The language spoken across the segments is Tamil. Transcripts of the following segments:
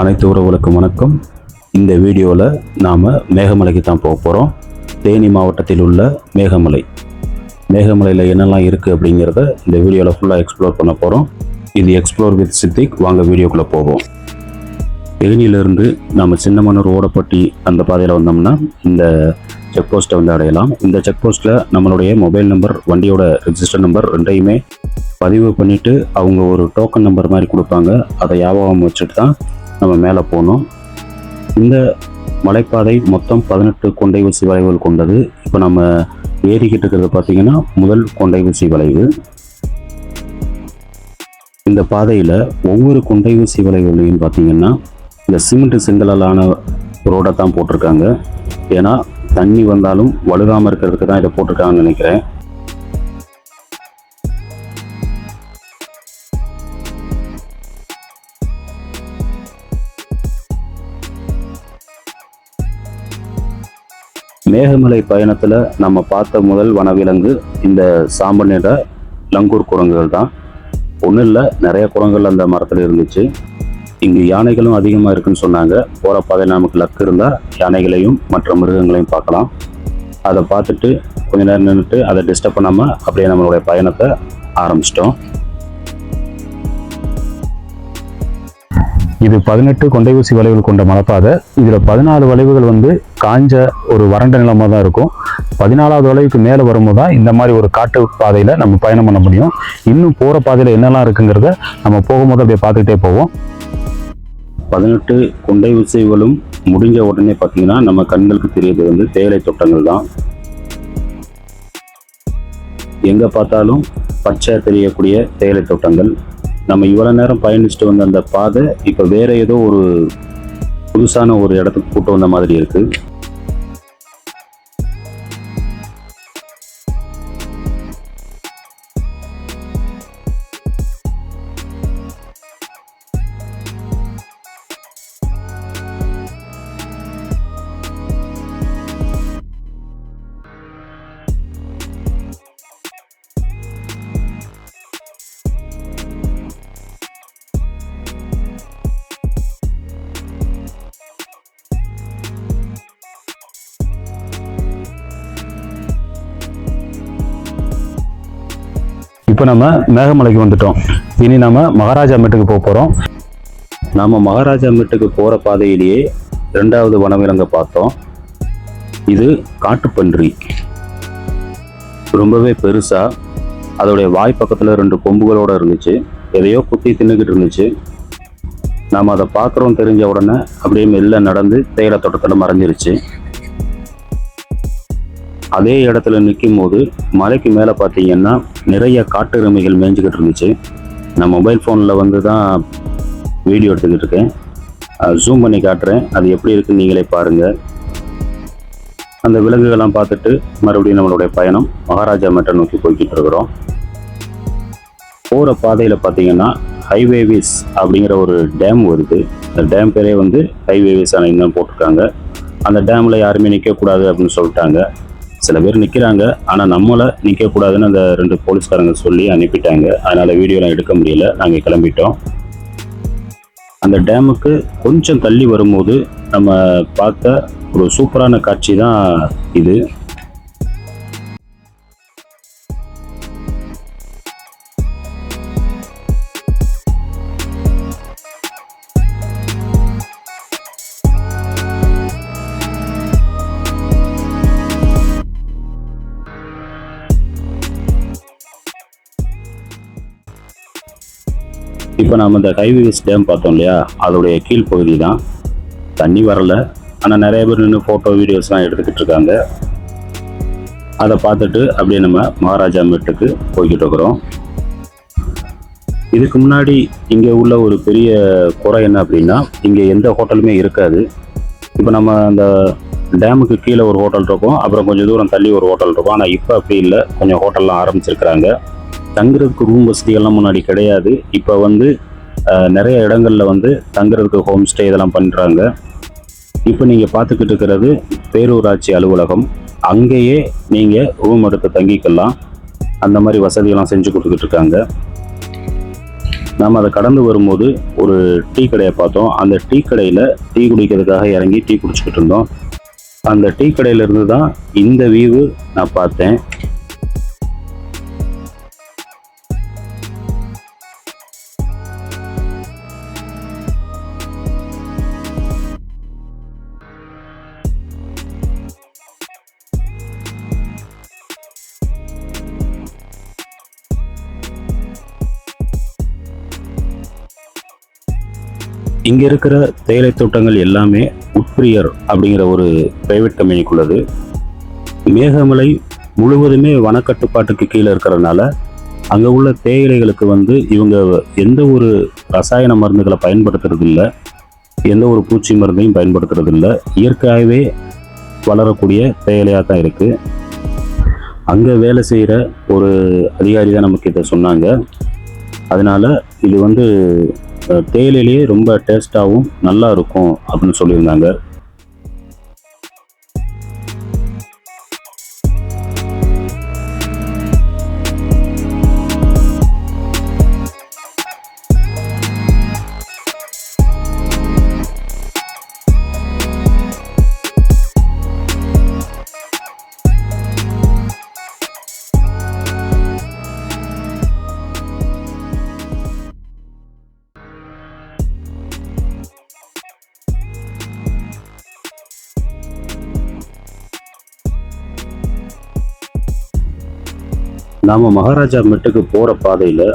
அனைத்து உறவுகளுக்கும் வணக்கம். இந்த வீடியோவில் நாம் மேகமலைக்கு தான் போக போகிறோம் தேனி மாவட்டத்தில் உள்ள மேகமலை. மேகமலையில் என்னெல்லாம் இருக்குது அப்படிங்கிறத இந்த வீடியோவில் ஃபுல்லாக எக்ஸ்ப்ளோர் பண்ண போகிறோம் இது எக்ஸ்ப்ளோர் வித் சித்திக் வாங்க வீடியோக்குள்ளே போவோம். தேனியிலிருந்து நம்ம சின்னமனூர் ஓடப்பட்டி அந்த பாதையில் வந்தோம்னா இந்த செக் போஸ்ட்டை வந்து அடையலாம். இந்த செக் போஸ்ட்டில் நம்மளுடைய மொபைல் நம்பர் வண்டியோட ரெஜிஸ்டர் நம்பர் ரெண்டையுமே பதிவு பண்ணிவிட்டு அவங்க ஒரு டோக்கன் நம்பர் மாதிரி கொடுப்பாங்க. அதை ஞாபகம் வச்சுட்டு தான் நம்ம மேலே போகணும். இந்த மலைப்பாதை மொத்தம் பதினெட்டு கொண்டை ஊசி வளைவுகள் கொண்டது. இப்போ நம்ம ஏறிக்கிட்டு இருக்கிறது பார்த்தீங்கன்னா முதல் கொண்டை ஊசி வளைவு இந்த பாதையில் ஒவ்வொரு கொண்டை ஊசி வளைவுலையும் பார்த்தீங்கன்னா இந்த சிமெண்ட் செங்கலாலான ரோடை தான் போட்டிருக்காங்க. ஏன்னா தண்ணி வந்தாலும் வழுகாமல் இருக்கிறதுக்கு தான் இதை போட்டிருக்காங்கன்னு நினைக்கிறேன். மேகமலை பயணத்தில் நம்ம பார்த்த முதல் வனவிலங்கு இந்த சாம்பல் நிற லங்கூர் குரங்குகள் தான். ஒன்றும் இல்லை நிறைய குரங்குகள் அந்த மரத்தில் இருந்துச்சு. இங்கு யானைகளும் அதிகமாக இருக்குன்னு சொன்னாங்க. போகிற பாதையில் நமக்கு லக்கு இருந்தால் யானைகளையும் மற்ற மிருகங்களையும் பார்க்கலாம். அதை பார்த்துட்டு கொஞ்ச நேரம் நின்றுட்டு அதை டிஸ்டர்ப் பண்ணாமல் அப்படியே நம்மளுடைய பயணத்தை ஆரம்பிச்சிட்டோம். இது பதினெட்டு கொண்டை ஊசி வளைவுகள் கொண்ட மலைப்பாதை இதில் பதினாலு வளைவுகள் வந்து காஞ்ச ஒரு வறண்ட நிலமாக தான் இருக்கும். பதினாலாவது வளைவுக்கு மேலே வரும்போது தான் இந்த மாதிரி ஒரு காட்டு பாதையில் நம்ம பயணம் பண்ண முடியும். இன்னும் போகிற பாதையில் என்னெல்லாம் இருக்குங்கிறத நம்ம போகும்போது அப்படியே பார்த்துக்கிட்டே போவோம். பதினெட்டு கொண்டை ஊசிகளும் முடிஞ்ச உடனே பார்த்தீங்கன்னா நம்ம கண்களுக்கு தெரியுது வந்து தேயிலை தோட்டங்கள் தான். எங்கே பார்த்தாலும் பச்சை தெரியக்கூடிய தேயிலை தோட்டங்கள். நம்ம இவ்வளோ நேரம் பயணிச்சுட்டு வந்த அந்த பாதை இப்போ வேற ஏதோ ஒரு புதுசான ஒரு இடத்துக்கு கூட்டு வந்த மாதிரி இருக்குது இப்போ நம்ம மேகமலைக்கு வந்துட்டோம். இனி நம்ம மகாராஜா மேட்டுக்கு போக போகிறோம் நம்ம மகாராஜா மேட்டுக்கு போகிற பாதையிலேயே ரெண்டாவது வனவிலங்கை பார்த்தோம். இது காட்டுப்பன்றி. ரொம்பவே பெருசாக அதோடைய வாய் பக்கத்தில் ரெண்டு கொம்புகளோடு இருந்துச்சு. எதையோ குத்தி தின்னுக்கிட்டு இருந்துச்சு. நாம் அதை பார்க்குறோம் தெரிஞ்ச உடனே அப்படியே மெல்ல நடந்து தேயிலை தோட்டத்தில் மறைஞ்சிருச்சு. அதே இடத்துல நிற்கும் போது மலைக்கு மேலே பார்த்தீங்கன்னா நிறைய காட்டெருமைகள் மேய்ஞ்சிக்கிட்டு இருந்துச்சு. நான் மொபைல் ஃபோனில் வந்து தான் வீடியோ எடுத்துக்கிட்டு இருக்கேன். ஜூம் பண்ணி காட்டுறேன். அது எப்படி இருக்குன்னு நீங்களே பாருங்கள் அந்த விலங்குகள்லாம் பார்த்துட்டு மறுபடியும் நம்மளுடைய பயணம் மகாராஜா மெட்டை நோக்கி போய்கிட்டு இருக்கிறோம். போகிற பாதையில் பார்த்தீங்கன்னா ஹைவேவிஸ் அப்படிங்கிற ஒரு டேம் வருது. அந்த டேம் பேரே வந்து ஹைவேவிஸ் அணைன்னு போட்டிருக்காங்க. அந்த டேமில் யாருமே நிற்கக்கூடாது அப்படின்னு சொல்லிட்டாங்க. சில பேர் நிற்கிறாங்க ஆனால் நம்மளை நிற்கக்கூடாதுன்னு அந்த ரெண்டு போலீஸ்காரங்க சொல்லி அனுப்பிட்டாங்க. அதனால் வீடியோலாம் எடுக்க முடியல. நாங்கள் கிளம்பிட்டோம். அந்த டேமுக்கு கொஞ்சம் தள்ளி வரும்போது நம்ம பார்த்த ஒரு சூப்பரான காட்சி தான் இது. இப்போ நம்ம இந்த ஹைவேஸ் டேம் பார்த்தோம் இல்லையா? அதோடைய கீழ்ப்பகுதி தான். தண்ணி வரல. ஆனால் நிறைய பேர் நின்று ஃபோட்டோ வீடியோஸ்லாம் எடுத்துக்கிட்டு இருக்காங்க. அதை பார்த்துட்டு அப்படியே நம்ம மகாராஜா மெட்டுக்கு போய்கிட்டு இருக்கிறோம். இதுக்கு முன்னாடி இங்கே உள்ள ஒரு பெரிய குறை என்ன அப்படின்னா இங்கே எந்த ஹோட்டலுமே இருக்காது. இப்போ நம்ம அந்த டேமுக்கு கீழே ஒரு ஹோட்டல் இருக்கும். அப்புறம் கொஞ்சம் தூரம் தள்ளி ஒரு ஹோட்டல் இருக்கும். ஆனால் இப்போ அப்படி இல்லை. கொஞ்சம் ஹோட்டல்லாம் ஆரம்பிச்சிருக்கிறாங்க. தங்குறதுக்கு ரூம் வசதிகள்லாம் முன்னாடி கிடையாது. இப்போ வந்து நிறைய இடங்களில் வந்து தங்குறதுக்கு ஹோம் ஸ்டே இதெல்லாம் பண்ணுறாங்க இப்போ நீங்கள் பார்த்துக்கிட்டு இருக்கிறது பேரூராட்சி அலுவலகம். அங்கேயே நீங்கள் ரூம் எடுத்து தங்கிக்கலாம். அந்த மாதிரி வசதியெல்லாம் செஞ்சு கொடுத்துக்கிட்டு இருக்காங்க. நாம் அதை கடந்து வரும்போது ஒரு டீ கடையை பார்த்தோம். அந்த டீ கடையில் டீ குடிக்கிறதுக்காக இறங்கி டீ குடிச்சிக்கிட்டு இருந்தோம். அந்த டீ கடையிலேருந்து தான் இந்த வியூவு நான் பார்த்தேன். இங்கே இருக்கிற தேயிலை தோட்டங்கள் எல்லாமே உட்பிரியர் அப்படிங்கிற ஒரு பிரைவேட் கம்பெனிக்குள்ளது மேகமலை முழுவதுமே வனக்கட்டுப்பாட்டுக்கு கீழே இருக்கிறதுனால அங்கே உள்ள தேயிலைகளுக்கு வந்து இவங்க எந்த ஒரு ரசாயன மருந்துகளை பயன்படுத்துறதில்ல எந்த ஒரு பூச்சி மருந்தையும் பயன்படுத்துறதில்ல. இயற்கையாகவே வளரக்கூடிய தேயிலையாக தான் இருக்குது அங்கே வேலை செய்கிற ஒரு அதிகாரி தான் நமக்கு இதை சொன்னாங்க. அதனால் இது வந்து தேயிலையிலேயே ரொம்ப டேஸ்ட்டாகவும் நல்லா இருக்கும் அப்படின்னு சொல்லியிருந்தாங்க. நாம் மகாராஜா மெட்டுக்கு போகிற பாதையில்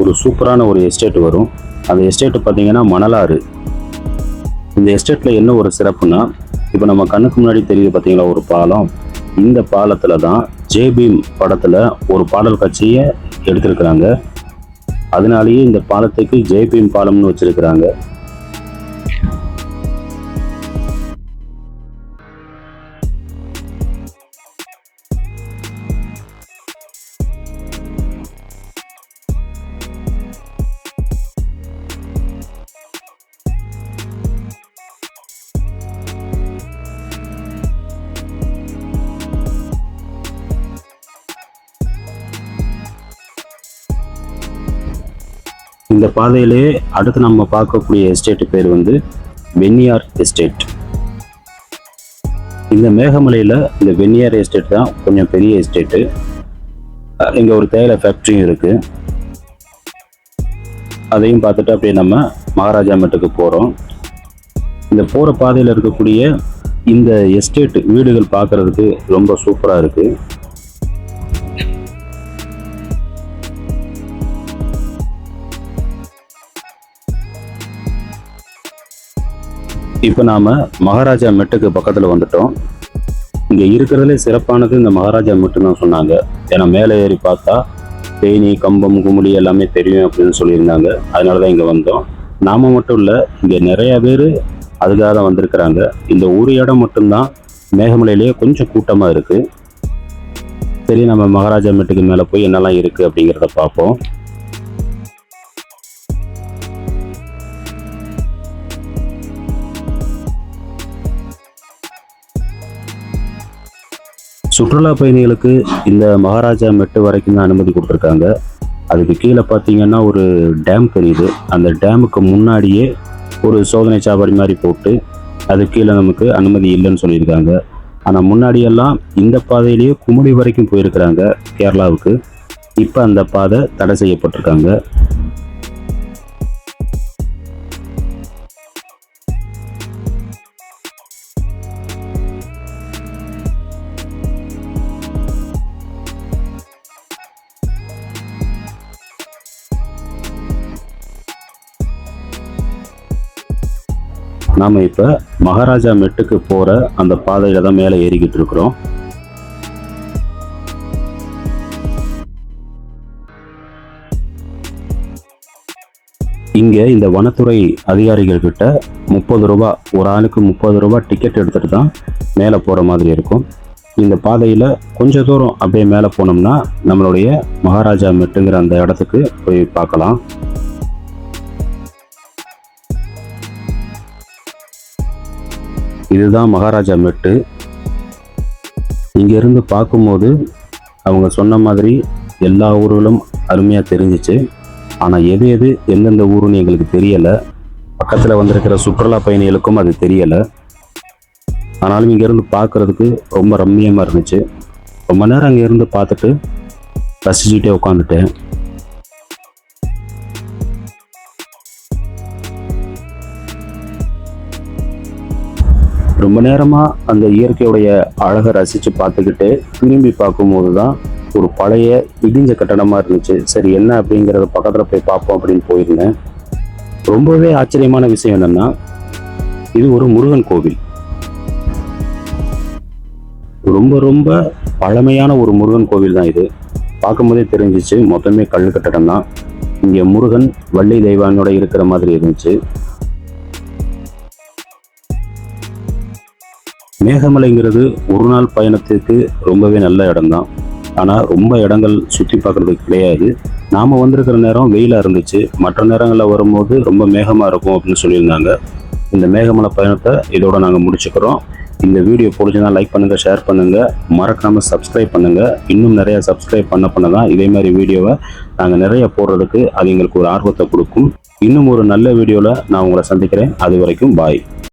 ஒரு சூப்பரான ஒரு எஸ்டேட் வரும். அந்த எஸ்டேட்டு பார்த்தீங்கன்னா மணலாறு. இந்த எஸ்டேட்டில் என்ன ஒரு சிறப்புனா இப்போ நம்ம கண்ணுக்கு முன்னாடி தெரியுது பார்த்தீங்களா ஒரு பாலம். இந்த பாலத்தில் தான் ஜேபீம் படத்தில் ஒரு பாடல் காட்சியை எடுத்திருக்கிறாங்க. அதனாலேயே இந்த பாலத்துக்கு ஜேபீம் பாலம்னு வச்சுருக்கிறாங்க. இந்த பாதையிலே அடுத்து நம்ம பார்க்கக்கூடிய எஸ்டேட் பேர் வந்து வென்னியார் எஸ்டேட் இந்த மேகமலையில் இந்த வென்னியார் எஸ்டேட் தான் கொஞ்சம் பெரிய எஸ்டேட்டு இங்கே ஒரு தேயிலை ஃபேக்ட்ரியும் இருக்குது அதையும் பார்த்துட்டு அப்படியே நம்ம மகாராஜா மெட்டுக்கு போகிறோம் இந்த போகிற பாதையில் இருக்கக்கூடிய இந்த எஸ்டேட் வீடுகள் பார்க்குறதுக்கு ரொம்ப சூப்பராக இருக்குது இப்போ நாம் மகாராஜா மெட்டுக்கு பக்கத்தில் வந்துட்டோம். இங்கே இருக்கிறதுலே சிறப்பானது இந்த மகாராஜா மெட்டு தான் சொன்னாங்க. ஏன்னா மேலே ஏறி பார்த்தா தேனி கம்பம் குமுடி எல்லாமே தெரியும் அப்படின்னு சொல்லியிருந்தாங்க. அதனால தான் இங்கே வந்தோம். நாம மட்டும் இல்லை இங்கே நிறைய பேர் அதுக்காக தான் வந்திருக்கிறாங்க. இந்த ஒரு இடம் மட்டும்தான் மேகமலையிலேயே கொஞ்சம் கூட்டமாக இருக்குது சரி நம்ம மகாராஜா மெட்டுக்கு மேலே போய் என்னெல்லாம் இருக்குது அப்படிங்கிறத பார்ப்போம். சுற்றுலா பயணிகளுக்கு இந்த மகாராஜா மெட்டு வரைக்கும் தான் அனுமதி கொடுத்துருக்காங்க. அதுக்கு கீழே பார்த்தீங்கன்னா ஒரு டேம் தெரியுது. அந்த டேமுக்கு முன்னாடியே ஒரு சோதனை சாவடி மாதிரி போட்டு அது கீழே நமக்கு அனுமதி இல்லைன்னு சொல்லியிருக்காங்க. ஆனால் முன்னாடியெல்லாம் இந்த பாதையிலேயே குமுடி வரைக்கும் போயிருக்கிறாங்க கேரளாவுக்கு. இப்போ அந்த பாதை தடை செய்யப்பட்டிருக்காங்க. நாம் இப்போ மகாராஜா மெட்டுக்கு போகிற அந்த பாதையில் தான் மேலே ஏறிக்கிட்டு இருக்கிறோம். இங்கே இந்த வனத்துறை அதிகாரிகள் கிட்ட முப்பது ரூபா ஒரு ஆளுக்கு முப்பது ரூபா டிக்கெட் எடுத்துகிட்டு தான் மேலே போகிற மாதிரி இருக்கும். இந்த பாதையில் கொஞ்ச தூரம் அப்படியே மேலே போனோம்னா நம்மளுடைய மகாராஜா மெட்டுங்கிற அந்த இடத்துக்கு போய் பார்க்கலாம். இதுதான் மகாராஜா மெட்டு. இங்கேருந்து பார்க்கும்போது அவங்க சொன்ன மாதிரி எல்லா ஊர்களும் அருமையாக தெரிஞ்சிச்சு. ஆனால் எது எது எந்தெந்த ஊருன்னு எங்களுக்கு தெரியலை. பக்கத்தில் வந்திருக்கிற சுற்றுலா பயணிகளுக்கும் அது தெரியலை. ஆனாலும் இங்கேருந்து பார்க்கறதுக்கு ரொம்ப ரம்மியமாக இருந்துச்சு. ரொம்ப நேரம் அங்கே இருந்து பார்த்துட்டு ரசிச்சுட்டே உட்காந்துட்டேன். ரொம்ப நேரமாக அந்த இயற்கையுடைய அழகை ரசித்து பார்த்துக்கிட்டு திரும்பி பார்க்கும்போது தான் ஒரு பழைய இடிஞ்ச கட்டடமாக இருந்துச்சு. சரி என்ன அப்படிங்கிறத பக்கத்தில் போய் பார்ப்போம் அப்படின்னு போயிருந்தேன். ரொம்பவே ஆச்சரியமான விஷயம் என்னன்னா இது ஒரு முருகன் கோவில். ரொம்ப ரொம்ப பழமையான ஒரு முருகன் கோவில் தான் இது. பார்க்கும்போதே தெரிஞ்சிச்சு மொத்தமே கல் கட்டடம் தான் இங்கே முருகன் வள்ளி தெய்வானோட இருக்கிற மாதிரி இருந்துச்சு. மேகமலைங்கிறது ஒரு நாள் பயணத்துக்கு ரொம்பவே நல்ல இடம்தான். ஆனால் ரொம்ப இடங்கள் சுற்றி பார்க்குறதுக்கு கிடையாது. நாம் வந்திருக்கிற நேரம் வெயிலாக இருந்துச்சு. மற்ற நேரங்களில் வரும்போது ரொம்ப மேகமாக இருக்கும் அப்படின்னு சொல்லியிருந்தாங்க. இந்த மேகமலை பயணத்தை இதோட நாங்கள் முடிச்சுக்கிறோம். இந்த வீடியோ பிடிச்சதுனா லைக் பண்ணுங்கள் ஷேர் பண்ணுங்கள் மறக்காமல் சப்ஸ்கிரைப் பண்ணுங்கள் இன்னும் நிறையா சப்ஸ்கிரைப் பண்ண பண்ண தான் இதே மாதிரி வீடியோவை நாங்கள் நிறைய போடுறதுக்கு அது எங்களுக்கு ஒரு ஆர்வத்தை கொடுக்கும். இன்னும் ஒரு நல்ல வீடியோவில் நான் உங்களை சந்திக்கிறேன். அது வரைக்கும் பாய்